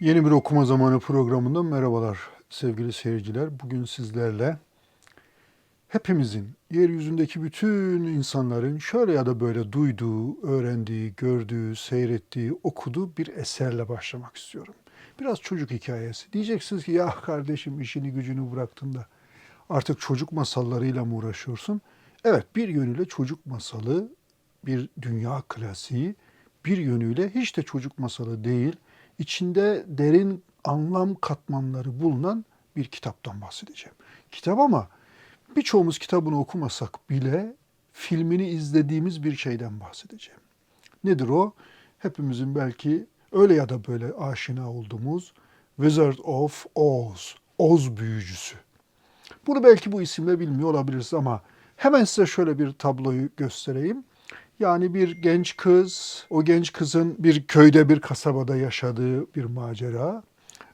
Yeni bir okuma zamanı programından merhabalar sevgili seyirciler. Bugün sizlerle hepimizin, yeryüzündeki bütün insanların şöyle ya da böyle duyduğu, öğrendiği, gördüğü, seyrettiği, okuduğu bir eserle başlamak istiyorum. Biraz çocuk hikayesi. Diyeceksiniz ki ya kardeşim işini gücünü bıraktın da artık çocuk masallarıyla mı uğraşıyorsun? Evet bir yönüyle çocuk masalı, bir dünya klasiği, bir yönüyle hiç de çocuk masalı değil, içinde derin anlam katmanları bulunan bir kitaptan bahsedeceğim. Kitap ama birçoğumuz kitabını okumasak bile filmini izlediğimiz bir şeyden bahsedeceğim. Nedir o? Hepimizin belki öyle ya da böyle aşina olduğumuz Wizard of Oz, Oz büyücüsü. Bunu belki bu isimle bilmiyor olabiliriz ama hemen size şöyle bir tabloyu göstereyim. Yani bir genç kız, o genç kızın bir köyde bir kasabada yaşadığı bir macera.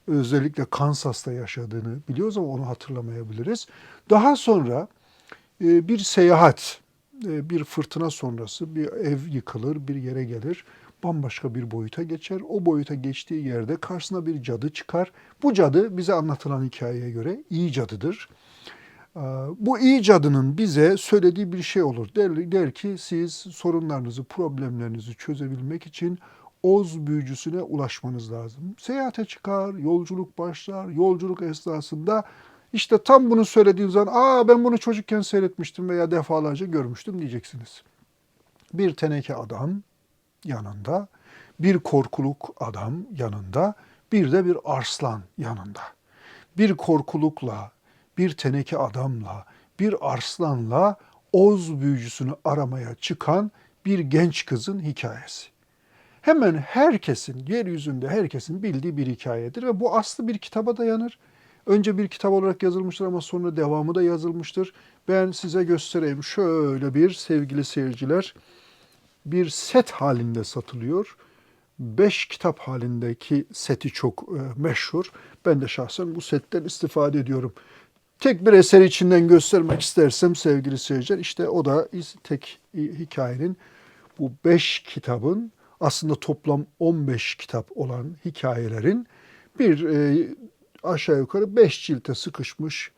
Özellikle Kansas'ta yaşadığını biliyoruz ama onu hatırlamayabiliriz. Daha sonra e, bir seyahat, e, bir fırtına sonrası bir ev yıkılır, bir yere gelir. Bambaşka bir boyuta geçer. O boyuta geçtiği yerde karşısına bir cadı çıkar. Bu cadı bize anlatılan hikayeye göre iyi cadıdır. Ee, Bu iyi cadının bize söylediği bir şey olur. Der, der ki siz sorunlarınızı, problemlerinizi çözebilmek için Oz büyücüsüne ulaşmanız lazım. Seyahate çıkar, yolculuk başlar. Yolculuk esnasında işte tam bunu söylediğin zaman aa ben bunu çocukken seyretmiştim veya defalarca görmüştüm diyeceksiniz. Bir teneke adam yanında, bir korkuluk adam yanında, bir de bir arslan yanında. Bir korkulukla, bir teneke adamla, bir arslanla Oz büyücüsünü aramaya çıkan bir genç kızın hikayesi. Hemen herkesin, yeryüzünde herkesin bildiği bir hikayedir ve bu aslı bir kitaba dayanır. Önce bir kitap olarak yazılmıştır ama sonra devamı da yazılmıştır. Ben size göstereyim. Şöyle bir sevgili seyirciler, bir set halinde satılıyor. Beş kitap halindeki seti çok e, meşhur. Ben de şahsen bu setten istifade ediyorum. Tek bir eser içinden göstermek istersem sevgili seyirciler, işte o da tek hikayenin bu beş kitabın aslında toplam 15 kitap olan hikayelerin bir e, aşağı yukarı 5 cilte sıkışmış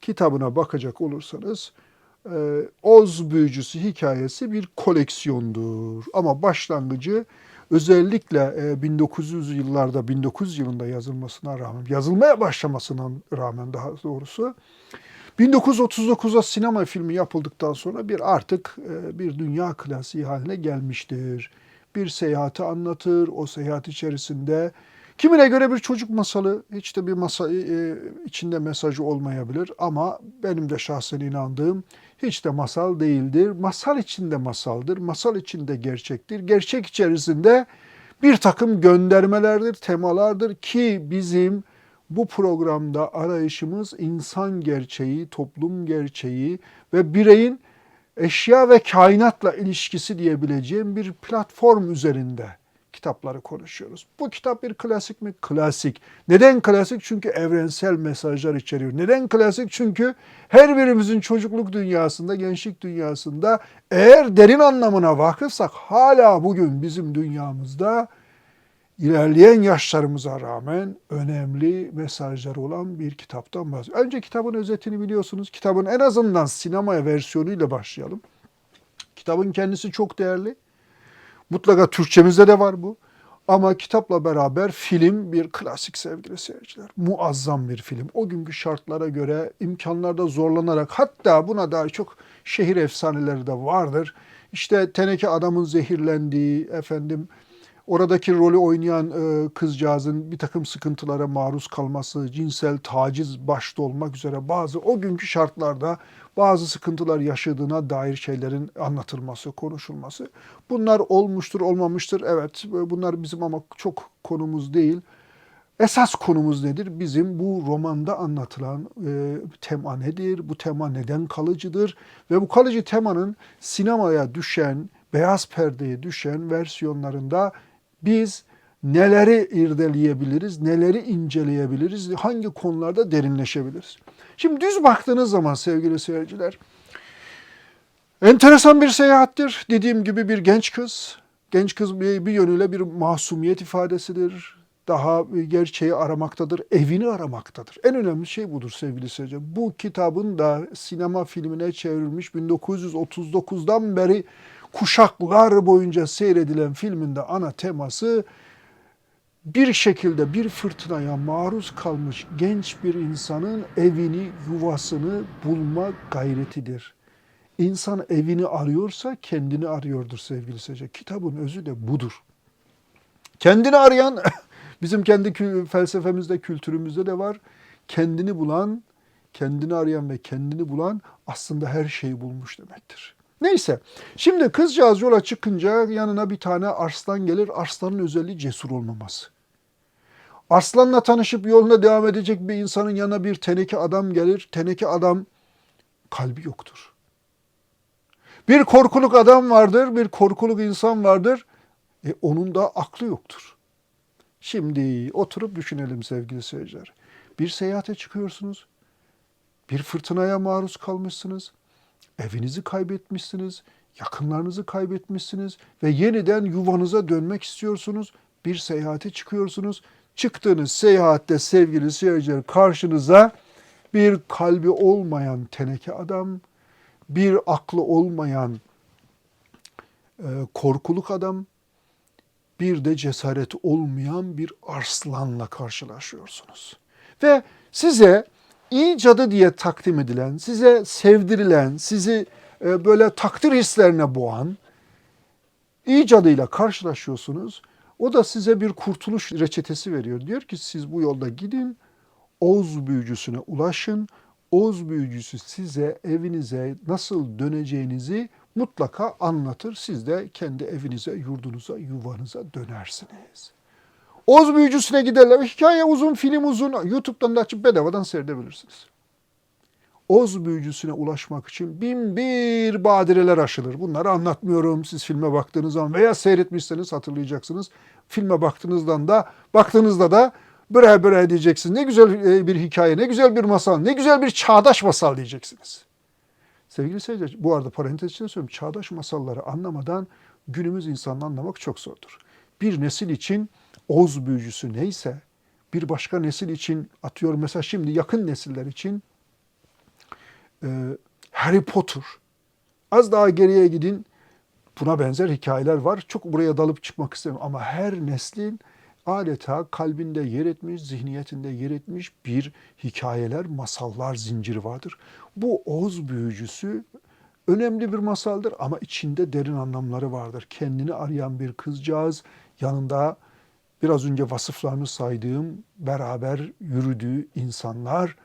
kitabına bakacak olursanız e, Oz Büyücüsü hikayesi bir koleksiyondur. Ama başlangıcı özellikle e, 1900 yıllarda 1900 yılında yazılmasına rağmen yazılmaya başlamasına rağmen daha doğrusu 1939'da sinema filmi yapıldıktan sonra bir artık e, bir dünya klasiği haline gelmiştir. Bir seyahati anlatır, o seyahat içerisinde kimine göre bir çocuk masalı, hiç de bir masa e, içinde mesajı olmayabilir ama benim de şahsen inandığım hiç de masal değildir. Masal içinde masaldır, masal içinde gerçektir. Gerçek içerisinde bir takım göndermelerdir, temalardır ki bizim bu programda arayışımız insan gerçeği, toplum gerçeği ve bireyin eşya ve kainatla ilişkisi diyebileceğim bir platform üzerinde kitapları konuşuyoruz. Bu kitap bir klasik mi? Klasik. Neden klasik? Çünkü evrensel mesajlar içeriyor. Neden klasik? Çünkü her birimizin çocukluk dünyasında, gençlik dünyasında eğer derin anlamına vakıfsak hala bugün bizim dünyamızda ilerleyen yaşlarımıza rağmen önemli mesajları olan bir kitaptan bahsediyoruz. Önce kitabın özetini biliyorsunuz. Kitabın en azından sinemaya versiyonuyla başlayalım. Kitabın kendisi çok değerli. Mutlaka Türkçemizde de var bu. Ama kitapla beraber film bir klasik sevgili seyirciler. Muazzam bir film. O günkü şartlara göre imkanlarda zorlanarak hatta buna dair çok şehir efsaneleri de vardır. İşte teneke adamın zehirlendiği, efendim oradaki rolü oynayan e, kızcağızın bir takım sıkıntılara maruz kalması, cinsel taciz başta olmak üzere bazı o günkü şartlarda bazı sıkıntılar yaşadığına dair şeylerin anlatılması, konuşulması. Bunlar olmuştur, olmamıştır. Evet, bunlar bizim ama çok konumuz değil. Esas konumuz nedir? Bizim bu romanda anlatılan e, tema nedir? Bu tema neden kalıcıdır? Ve bu kalıcı temanın sinemaya düşen, beyaz perdeye düşen versiyonlarında biz neleri irdeleyebiliriz, neleri inceleyebiliriz, hangi konularda derinleşebiliriz? Şimdi düz baktığınız zaman sevgili seyirciler, enteresan bir seyahattir. Dediğim gibi bir genç kız, genç kız bir, yönüyle bir masumiyet ifadesidir. daha gerçeği aramaktadır, evini aramaktadır. En önemli şey budur sevgili seyirciler. Bu kitabın da sinema filmine çevrilmiş 1939'dan beri kuşaklar boyunca seyredilen filminde ana teması bir şekilde bir fırtınaya maruz kalmış genç bir insanın evini, yuvasını bulma gayretidir. İnsan evini arıyorsa kendini arıyordur sevgili seyirciler. Kitabın özü de budur. Kendini arayan, bizim kendi felsefemizde, kültürümüzde de var. Kendini bulan, kendini arayan ve kendini bulan aslında her şeyi bulmuş demektir. Neyse, şimdi kızcağız yola çıkınca yanına bir tane arslan gelir. Arslanın özelliği cesur olmaması. Arslanla tanışıp yoluna devam edecek bir insanın yanına bir teneke adam gelir. Teneke adam kalbi yoktur. Bir korkuluk adam vardır, bir korkuluk insan vardır. E, onun da aklı yoktur. Şimdi oturup düşünelim sevgili seyirciler. Bir seyahate çıkıyorsunuz. Bir fırtınaya maruz kalmışsınız. Evinizi kaybetmişsiniz. Yakınlarınızı kaybetmişsiniz. Ve yeniden yuvanıza dönmek istiyorsunuz. Bir seyahate çıkıyorsunuz. Çıktığınız seyahatte sevgili seyirciler karşınıza bir kalbi olmayan teneke adam, bir aklı olmayan e, korkuluk adam, bir de cesareti olmayan bir arslanla karşılaşıyorsunuz. Ve size iyi cadı diye takdim edilen, size sevdirilen, sizi e, böyle takdir hislerine boğan iyi cadıyla karşılaşıyorsunuz. O da size bir kurtuluş reçetesi veriyor. Diyor ki siz bu yolda gidin, Oz büyücüsüne ulaşın. Oz büyücüsü size evinize nasıl döneceğinizi mutlaka anlatır. Siz de kendi evinize, yurdunuza, yuvanıza dönersiniz. Oz büyücüsüne giderler. Hikaye uzun, film uzun. YouTube'dan da açıp bedavadan seyredebilirsiniz. Oz büyücüsüne ulaşmak için bin bir badireler aşılır. Bunları anlatmıyorum. Siz filme baktığınız zaman veya seyretmişseniz hatırlayacaksınız. Filme baktığınızdan da baktığınızda da bre bre diyeceksiniz. Ne güzel e, bir hikaye, ne güzel bir masal, ne güzel bir çağdaş masal diyeceksiniz. Sevgili seyirciler, bu arada parantez içinde söylüyorum. Çağdaş masalları anlamadan günümüz insanını anlamak çok zordur. Bir nesil için Oz büyücüsü neyse, bir başka nesil için atıyorum mesela şimdi yakın nesiller için e, Harry Potter. Az daha geriye gidin. Buna benzer hikayeler var. Çok buraya dalıp çıkmak istemiyorum ama her neslin adeta kalbinde yer etmiş, zihniyetinde yer etmiş bir hikayeler, masallar zinciri vardır. Bu Oz büyücüsü önemli bir masaldır ama içinde derin anlamları vardır. Kendini arayan bir kızcağız, yanında biraz önce vasıflarını saydığım, beraber yürüdüğü insanlar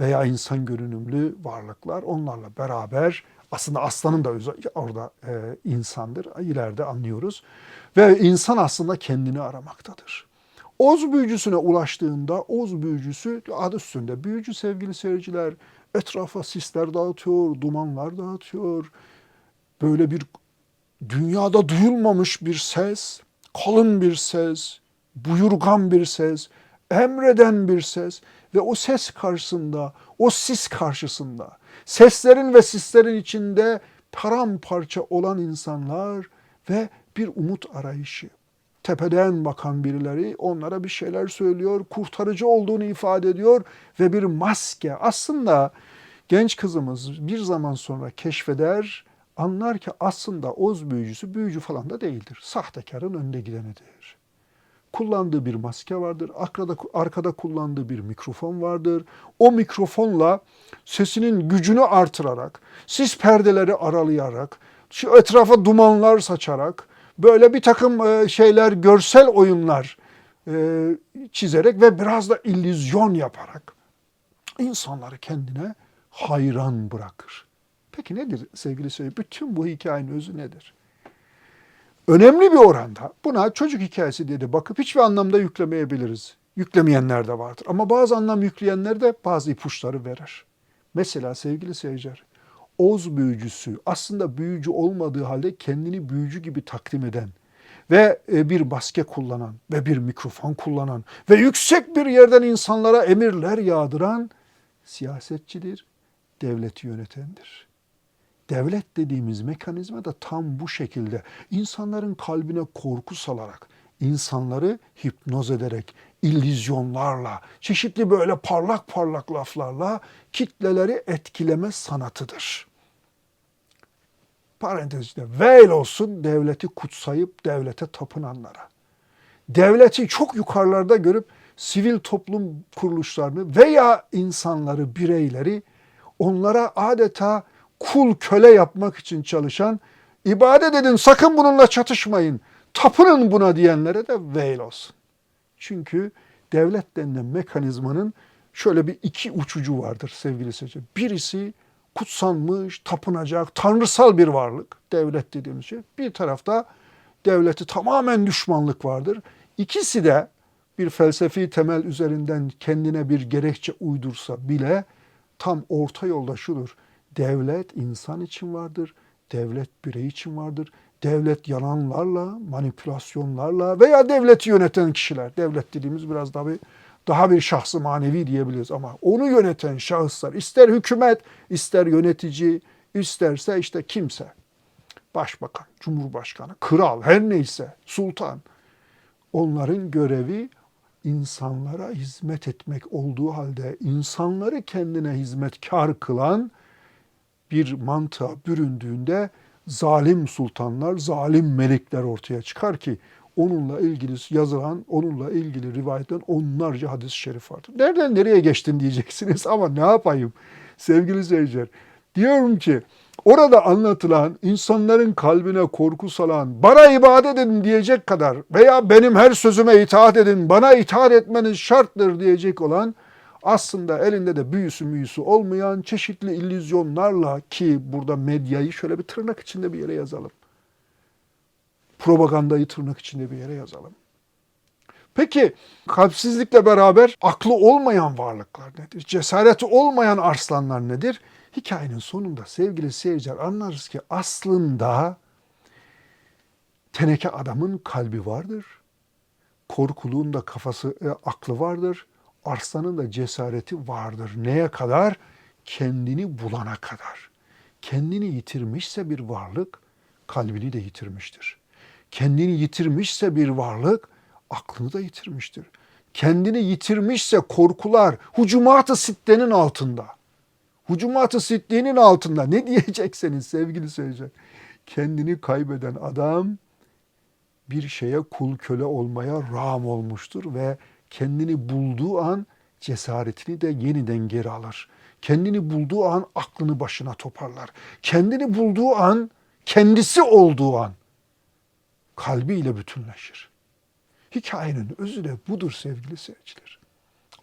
veya insan görünümlü varlıklar onlarla beraber aslında aslanın da orada e, insandır. İleride anlıyoruz. Ve insan aslında kendini aramaktadır. Oz büyücüsüne ulaştığında Oz büyücüsü adı üstünde büyücü sevgili seyirciler etrafa sisler dağıtıyor, dumanlar dağıtıyor. Böyle bir dünyada duyulmamış bir ses, kalın bir ses, buyurgan bir ses, emreden bir ses ve o ses karşısında, o sis karşısında, seslerin ve sislerin içinde paramparça olan insanlar ve bir umut arayışı. Tepeden bakan birileri onlara bir şeyler söylüyor, kurtarıcı olduğunu ifade ediyor ve bir maske. Aslında genç kızımız bir zaman sonra keşfeder, anlar ki aslında Oz büyücüsü büyücü falan da değildir. Sahtekarın önde gidenidir kullandığı bir maske vardır. Arkada, arkada kullandığı bir mikrofon vardır. O mikrofonla sesinin gücünü artırarak, sis perdeleri aralayarak, şu etrafa dumanlar saçarak, böyle bir takım e, şeyler, görsel oyunlar e, çizerek ve biraz da illüzyon yaparak insanları kendine hayran bırakır. Peki nedir sevgili seyirciler? Bütün bu hikayenin özü nedir? Önemli bir oranda buna çocuk hikayesi diye de bakıp hiçbir anlamda yüklemeyebiliriz. Yüklemeyenler de vardır. Ama bazı anlam yükleyenler de bazı ipuçları verir. Mesela sevgili seyirciler, Oz büyücüsü aslında büyücü olmadığı halde kendini büyücü gibi takdim eden ve e, bir maske kullanan ve bir mikrofon kullanan ve yüksek bir yerden insanlara emirler yağdıran siyasetçidir, devleti yönetendir. Devlet dediğimiz mekanizma da tam bu şekilde insanların kalbine korku salarak, insanları hipnoz ederek, illüzyonlarla, çeşitli böyle parlak parlak laflarla kitleleri etkileme sanatıdır. Parantez içinde veil olsun devleti kutsayıp devlete tapınanlara. Devleti çok yukarılarda görüp sivil toplum kuruluşlarını veya insanları, bireyleri onlara adeta kul köle yapmak için çalışan, ibadet edin sakın bununla çatışmayın, tapının buna diyenlere de veil olsun. Çünkü devlet denilen mekanizmanın şöyle bir iki uçucu vardır sevgili seyirciler. Birisi kutsanmış, tapınacak, tanrısal bir varlık, devlet dediğimiz şey. Bir tarafta devleti tamamen düşmanlık vardır. İkisi de bir felsefi temel üzerinden kendine bir gerekçe uydursa bile tam orta yolda şudur. Devlet insan için vardır, devlet birey için vardır. Devlet yalanlarla, manipülasyonlarla veya devleti yöneten kişiler, devlet dediğimiz biraz daha bir daha bir şahsı manevi diyebiliriz ama onu yöneten şahıslar ister hükümet, ister yönetici, isterse işte kimse. Başbakan, cumhurbaşkanı, kral her neyse, sultan. Onların görevi insanlara hizmet etmek olduğu halde insanları kendine hizmetkar kılan bir mantığa büründüğünde zalim sultanlar, zalim melekler ortaya çıkar ki onunla ilgili yazılan, onunla ilgili rivayetten onlarca hadis-i şerif vardır. Nereden nereye geçtin diyeceksiniz ama ne yapayım sevgili seyirciler. Diyorum ki orada anlatılan insanların kalbine korku salan, bana ibadet edin diyecek kadar veya benim her sözüme itaat edin, bana itaat etmeniz şarttır diyecek olan aslında elinde de büyüsü müyüsü olmayan çeşitli illüzyonlarla ki burada medyayı şöyle bir tırnak içinde bir yere yazalım. Propagandayı tırnak içinde bir yere yazalım. Peki kalpsizlikle beraber aklı olmayan varlıklar nedir? Cesareti olmayan arslanlar nedir? Hikayenin sonunda sevgili seyirciler anlarız ki aslında teneke adamın kalbi vardır. Korkuluğun da kafası, e, aklı vardır. Arslanın da cesareti vardır. Neye kadar? Kendini bulana kadar. Kendini yitirmişse bir varlık, kalbini de yitirmiştir. Kendini yitirmişse bir varlık, aklını da yitirmiştir. Kendini yitirmişse korkular, hucumat-ı sittenin altında. Hucumat-ı sittenin altında ne diyecekseniz sevgili seyirciler. Kendini kaybeden adam bir şeye kul köle olmaya ram olmuştur ve kendini bulduğu an cesaretini de yeniden geri alır. Kendini bulduğu an aklını başına toparlar. Kendini bulduğu an, kendisi olduğu an kalbiyle bütünleşir. Hikayenin özü de budur sevgili seyirciler.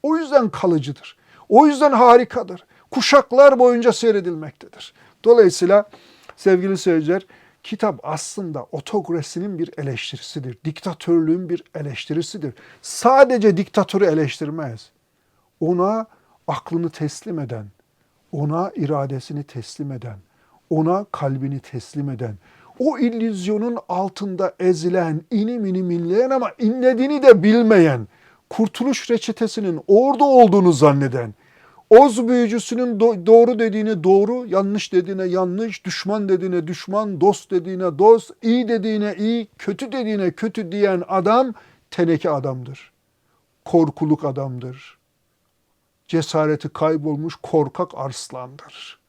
O yüzden kalıcıdır. O yüzden harikadır. Kuşaklar boyunca seyredilmektedir. Dolayısıyla sevgili seyirciler kitap aslında otokrasinin bir eleştirisidir. Diktatörlüğün bir eleştirisidir. Sadece diktatörü eleştirmez. Ona aklını teslim eden, ona iradesini teslim eden, ona kalbini teslim eden, o illüzyonun altında ezilen, inim inim inleyen ama inlediğini de bilmeyen, kurtuluş reçetesinin orada olduğunu zanneden, Oz büyücüsünün do- doğru dediğine doğru, yanlış dediğine yanlış, düşman dediğine düşman, dost dediğine dost, iyi dediğine iyi, kötü dediğine kötü diyen adam teneke adamdır. Korkuluk adamdır. Cesareti kaybolmuş korkak arslandır.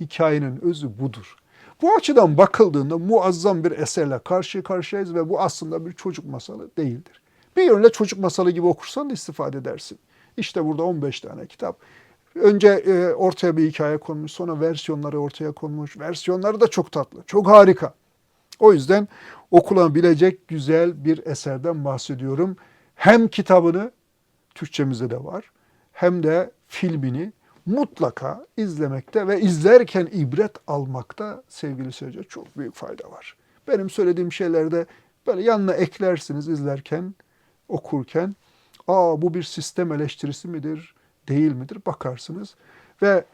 Hikayenin özü budur. Bu açıdan bakıldığında muazzam bir eserle karşı karşıyayız ve bu aslında bir çocuk masalı değildir. Bir yönle çocuk masalı gibi okursan da istifade edersin. İşte burada 15 tane kitap. Önce e, ortaya bir hikaye konmuş, sonra versiyonları ortaya konmuş. Versiyonları da çok tatlı, çok harika. O yüzden okulabilecek güzel bir eserden bahsediyorum. Hem kitabını, Türkçemizde de var, hem de filmini mutlaka izlemekte ve izlerken ibret almakta sevgili seyirciler çok büyük fayda var. Benim söylediğim şeylerde böyle yanına eklersiniz izlerken, okurken. Aa bu bir sistem eleştirisi midir, değil midir bakarsınız. Ve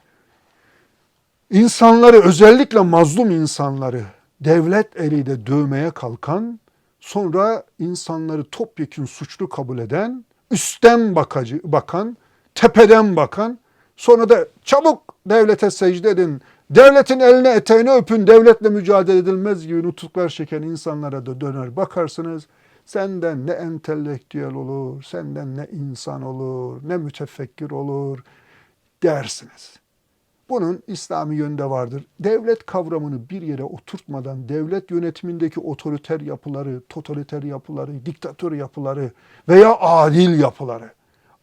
insanları özellikle mazlum insanları devlet eliyle dövmeye kalkan, sonra insanları topyekun suçlu kabul eden, üstten bakacı, bakan, tepeden bakan, sonra da çabuk devlete secde edin, devletin eline eteğini öpün, devletle mücadele edilmez gibi nutuklar çeken insanlara da döner bakarsınız. Senden ne entelektüel olur, senden ne insan olur, ne mütefekkir olur dersiniz. Bunun İslami yönde vardır. Devlet kavramını bir yere oturtmadan devlet yönetimindeki otoriter yapıları, totaliter yapıları, diktatör yapıları veya adil yapıları,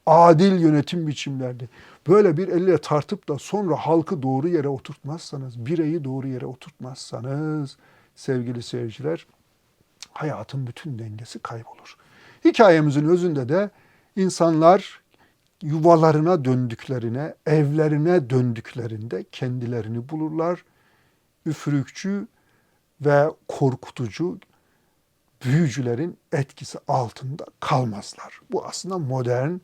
adil yönetim biçimlerini böyle bir elle tartıp da sonra halkı doğru yere oturtmazsanız, bireyi doğru yere oturtmazsanız sevgili seyirciler hayatın bütün dengesi kaybolur. Hikayemizin özünde de insanlar yuvalarına döndüklerine, evlerine döndüklerinde kendilerini bulurlar. Üfürükçü ve korkutucu büyücülerin etkisi altında kalmazlar. Bu aslında modern,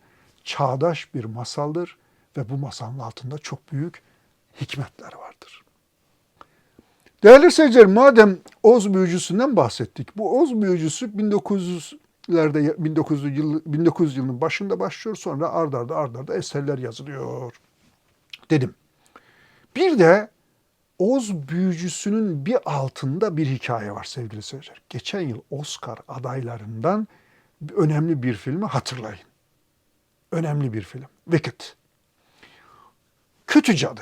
çağdaş bir masaldır ve bu masalın altında çok büyük hikmetler vardır. Değerli seyirciler, madem Oz büyücüsünden bahsettik. Bu Oz büyücüsü 1900'lerde 1900 yıl 1900 yılının başında başlıyor. Sonra ard arda ard arda eserler yazılıyor. Dedim. Bir de Oz büyücüsünün bir altında bir hikaye var sevgili seyirciler. Geçen yıl Oscar adaylarından önemli bir filmi hatırlayın. Önemli bir film. Wicked. Kötü Cadı.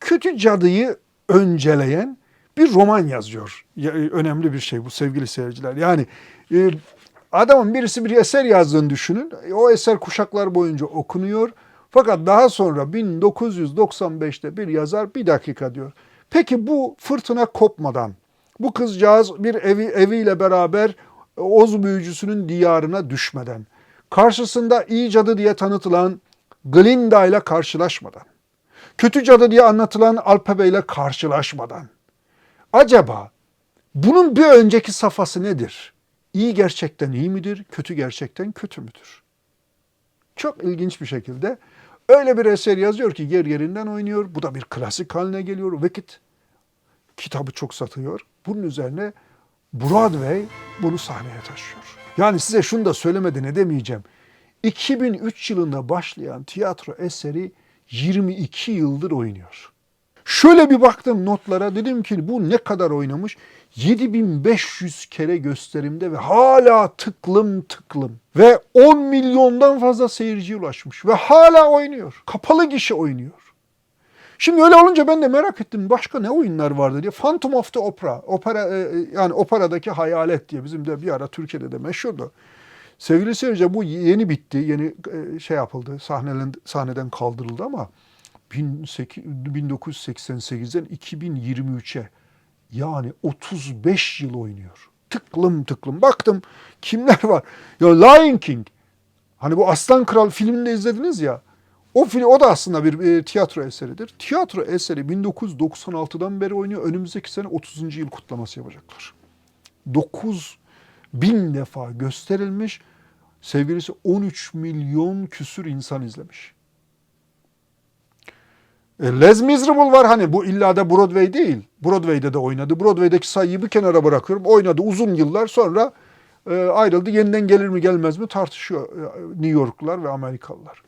Kötü Cadı'yı önceleyen bir roman yazıyor. Ya, e, önemli bir şey bu sevgili seyirciler. Yani e, adamın birisi bir eser yazdığını düşünün. E, O eser kuşaklar boyunca okunuyor. Fakat daha sonra 1995'te bir yazar bir dakika diyor. Peki bu fırtına kopmadan bu kızcağız bir evi eviyle beraber Oz büyücüsünün diyarına düşmeden karşısında iyi cadı diye tanıtılan Glinda ile karşılaşmadan kötü cadı diye anlatılan Alpebe ile karşılaşmadan acaba bunun bir önceki safhası nedir? İyi gerçekten iyi midir? Kötü gerçekten kötü müdür? Çok ilginç bir şekilde öyle bir eser yazıyor ki yer yerinden oynuyor. Bu da bir klasik haline geliyor. Wicked kitabı çok satıyor. Bunun üzerine Broadway bunu sahneye taşıyor. Yani size şunu da söylemeden edemeyeceğim. 2003 yılında başlayan tiyatro eseri 22 yıldır oynuyor. Şöyle bir baktım notlara dedim ki bu ne kadar oynamış? 7500 kere gösterimde ve hala tıklım tıklım. Ve 10 milyondan fazla seyirciye ulaşmış ve hala oynuyor. Kapalı gişe oynuyor. Şimdi öyle olunca ben de merak ettim başka ne oyunlar vardı diye. Phantom of the Opera, opera e, e, yani operadaki hayalet diye bizim de bir ara Türkiye'de de meşhurdu. Sevgili seyirciler bu yeni bitti, yeni e, şey yapıldı, sahneden, sahneden kaldırıldı ama 1988'den 2023'e yani 35 yıl oynuyor. Tıklım tıklım. Baktım kimler var. Ya Lion King. Hani bu Aslan Kral filmini de izlediniz ya. O film o da aslında bir e, tiyatro eseridir. Tiyatro eseri 1996'dan beri oynuyor. Önümüzdeki sene 30. yıl kutlaması yapacaklar. 9 bin defa gösterilmiş. Sevgilisi 13 milyon küsür insan izlemiş. E, Les Miserable var hani bu illa da Broadway değil. Broadway'de de oynadı. Broadway'deki sayıyı bir kenara bırakıyorum. Oynadı uzun yıllar sonra e, ayrıldı. Yeniden gelir mi gelmez mi tartışıyor e, New Yorklular ve Amerikalılar.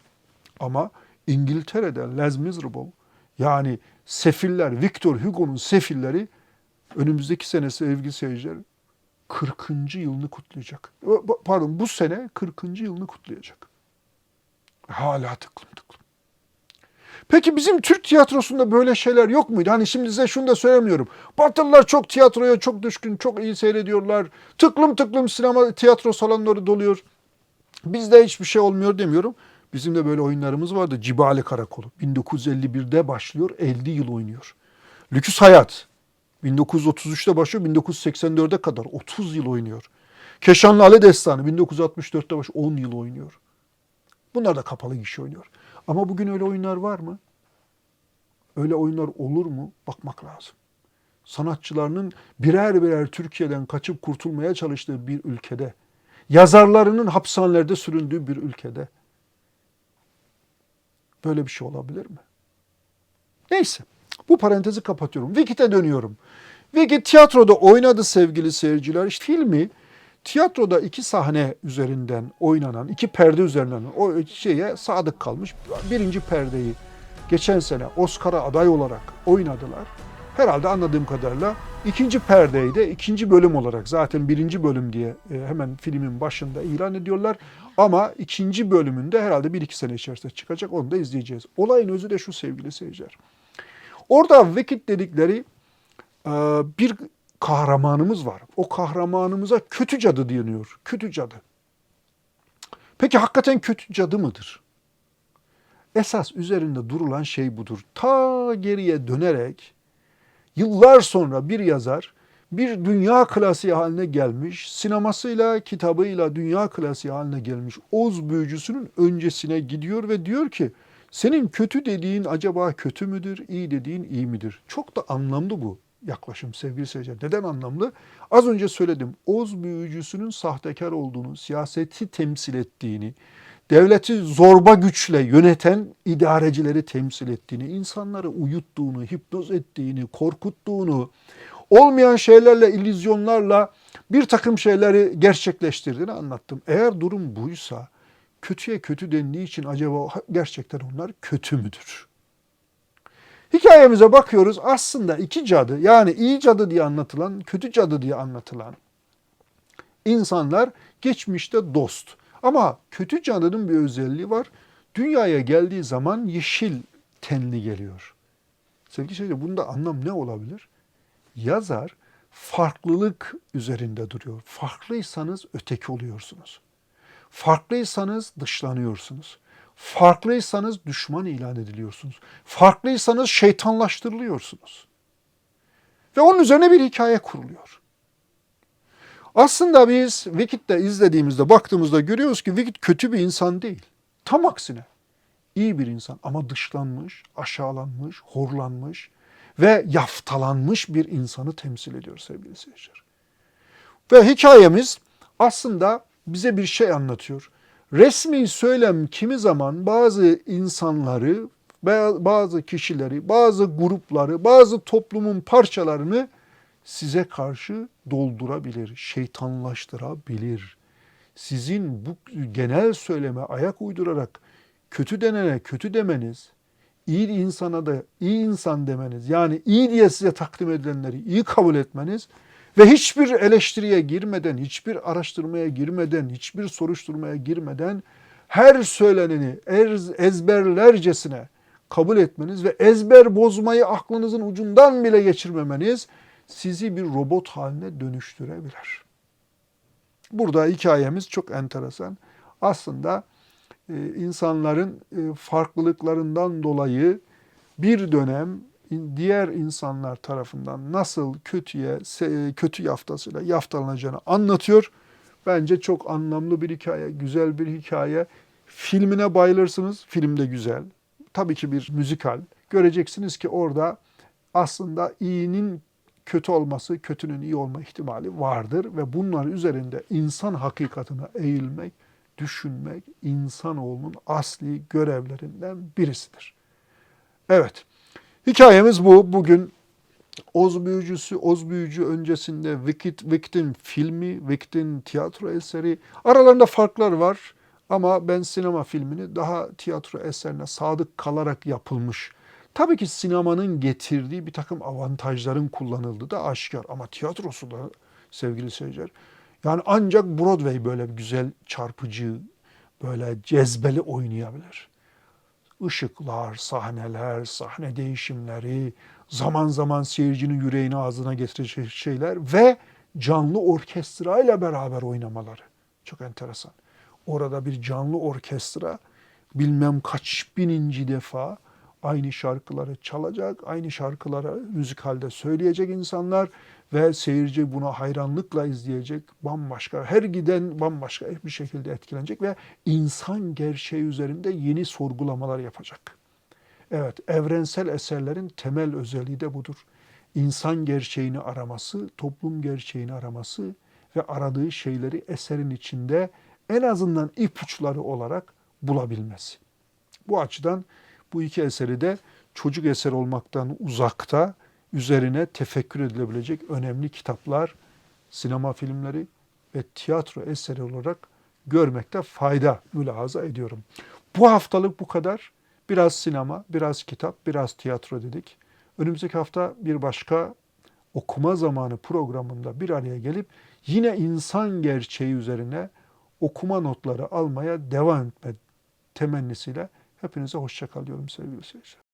Ama İngiltere'de Les Miserable yani sefiller, Victor Hugo'nun sefilleri önümüzdeki sene sevgili seyirciler 40. yılını kutlayacak. Pardon bu sene 40. yılını kutlayacak. Hala tıklım tıklım. Peki bizim Türk tiyatrosunda böyle şeyler yok muydu? Hani şimdi size şunu da söylemiyorum. Batılılar çok tiyatroya çok düşkün, çok iyi seyrediyorlar. Tıklım tıklım sinema, tiyatro salonları doluyor. Bizde hiçbir şey olmuyor demiyorum. Bizim de böyle oyunlarımız vardı. Cibali Karakolu. 1951'de başlıyor, 50 yıl oynuyor. Lüküs Hayat. 1933'te başlıyor, 1984'e kadar 30 yıl oynuyor. Keşanlı Ale Destanı 1964'te baş 10 yıl oynuyor. Bunlar da kapalı gişe oynuyor. Ama bugün öyle oyunlar var mı? Öyle oyunlar olur mu? Bakmak lazım. Sanatçılarının birer birer Türkiye'den kaçıp kurtulmaya çalıştığı bir ülkede, yazarlarının hapishanelerde süründüğü bir ülkede böyle bir şey olabilir mi? Neyse. Bu parantezi kapatıyorum. Wikit'e dönüyorum. Wikit tiyatroda oynadı sevgili seyirciler. İşte filmi tiyatroda iki sahne üzerinden oynanan, iki perde üzerinden o şeye sadık kalmış. Birinci perdeyi geçen sene Oscar'a aday olarak oynadılar. Herhalde anladığım kadarıyla ikinci perdeyi de ikinci bölüm olarak zaten birinci bölüm diye e, hemen filmin başında ilan ediyorlar. Ama ikinci bölümünde herhalde bir iki sene içerisinde çıkacak. Onu da izleyeceğiz. Olayın özü de şu sevgili seyirciler. Orada Vekit dedikleri e, bir kahramanımız var. O kahramanımıza kötü cadı deniyor. Kötü cadı. Peki hakikaten kötü cadı mıdır? Esas üzerinde durulan şey budur. Ta geriye dönerek yıllar sonra bir yazar bir dünya klasiği haline gelmiş, sinemasıyla, kitabıyla dünya klasiği haline gelmiş Oz büyücüsünün öncesine gidiyor ve diyor ki senin kötü dediğin acaba kötü müdür, iyi dediğin iyi midir? Çok da anlamlı bu yaklaşım sevgili seyirciler. Neden anlamlı? Az önce söyledim. Oz büyücüsünün sahtekar olduğunu, siyaseti temsil ettiğini, devleti zorba güçle yöneten idarecileri temsil ettiğini, insanları uyuttuğunu, hipnoz ettiğini, korkuttuğunu, olmayan şeylerle, illüzyonlarla bir takım şeyleri gerçekleştirdiğini anlattım. Eğer durum buysa, kötüye kötü dendiği için acaba gerçekten onlar kötü müdür? Hikayemize bakıyoruz. Aslında iki cadı yani iyi cadı diye anlatılan, kötü cadı diye anlatılan insanlar geçmişte dost. Ama kötü cadının bir özelliği var. Dünyaya geldiği zaman yeşil tenli geliyor. Sevgili seyirciler bunda anlam ne olabilir? Yazar farklılık üzerinde duruyor. Farklıysanız öteki oluyorsunuz. Farklıysanız dışlanıyorsunuz. Farklıysanız düşman ilan ediliyorsunuz. Farklıysanız şeytanlaştırılıyorsunuz. Ve onun üzerine bir hikaye kuruluyor. Aslında biz Wicked'de izlediğimizde, baktığımızda görüyoruz ki Wicked kötü bir insan değil. Tam aksine iyi bir insan ama dışlanmış, aşağılanmış, horlanmış ve yaftalanmış bir insanı temsil ediyor sevgili seyirciler. Ve hikayemiz aslında bize bir şey anlatıyor. Resmi söylem kimi zaman bazı insanları, bazı kişileri, bazı grupları, bazı toplumun parçalarını size karşı doldurabilir, şeytanlaştırabilir. Sizin bu genel söyleme ayak uydurarak kötü denene kötü demeniz, iyi insana da iyi insan demeniz, yani iyi diye size takdim edilenleri iyi kabul etmeniz ve hiçbir eleştiriye girmeden, hiçbir araştırmaya girmeden, hiçbir soruşturmaya girmeden her söyleneni ezberlercesine kabul etmeniz ve ezber bozmayı aklınızın ucundan bile geçirmemeniz sizi bir robot haline dönüştürebilir. Burada hikayemiz çok enteresan. Aslında e, insanların e, farklılıklarından dolayı bir dönem diğer insanlar tarafından nasıl kötüye kötü yaftasıyla yaftalanacağını anlatıyor. Bence çok anlamlı bir hikaye, güzel bir hikaye. Filmine bayılırsınız. Film de güzel. Tabii ki bir müzikal. Göreceksiniz ki orada aslında iyinin kötü olması, kötünün iyi olma ihtimali vardır ve bunların üzerinde insan hakikatine eğilmek, düşünmek insanoğlunun asli görevlerinden birisidir. Evet, hikayemiz bu. Bugün Oz Büyücüsü, Oz Büyücü öncesinde Wicked, Wicked'in filmi, Wicked'in tiyatro eseri. Aralarında farklar var ama ben sinema filmini daha tiyatro eserine sadık kalarak yapılmış Tabii ki sinemanın getirdiği bir takım avantajların kullanıldığı da aşikar. Ama tiyatrosu da sevgili seyirciler. Yani ancak Broadway böyle güzel, çarpıcı, böyle cezbeli oynayabilir. Işıklar, sahneler, sahne değişimleri, zaman zaman seyircinin yüreğini ağzına getirecek şeyler ve canlı orkestra ile beraber oynamaları. Çok enteresan. Orada bir canlı orkestra bilmem kaç bininci defa aynı şarkıları çalacak, aynı şarkıları müzikalde söyleyecek insanlar ve seyirci buna hayranlıkla izleyecek, bambaşka, her giden bambaşka bir şekilde etkilenecek ve insan gerçeği üzerinde yeni sorgulamalar yapacak. Evet, evrensel eserlerin temel özelliği de budur. İnsan gerçeğini araması, toplum gerçeğini araması ve aradığı şeyleri eserin içinde en azından ipuçları olarak bulabilmesi. Bu açıdan bu iki eseri de çocuk eser olmaktan uzakta, üzerine tefekkür edilebilecek önemli kitaplar, sinema filmleri ve tiyatro eseri olarak görmekte fayda mülahaza ediyorum. Bu haftalık bu kadar. Biraz sinema, biraz kitap, biraz tiyatro dedik. Önümüzdeki hafta bir başka okuma zamanı programında bir araya gelip yine insan gerçeği üzerine okuma notları almaya devam etme temennisiyle hepinize hoşça kal diyorum sevgili seyirciler.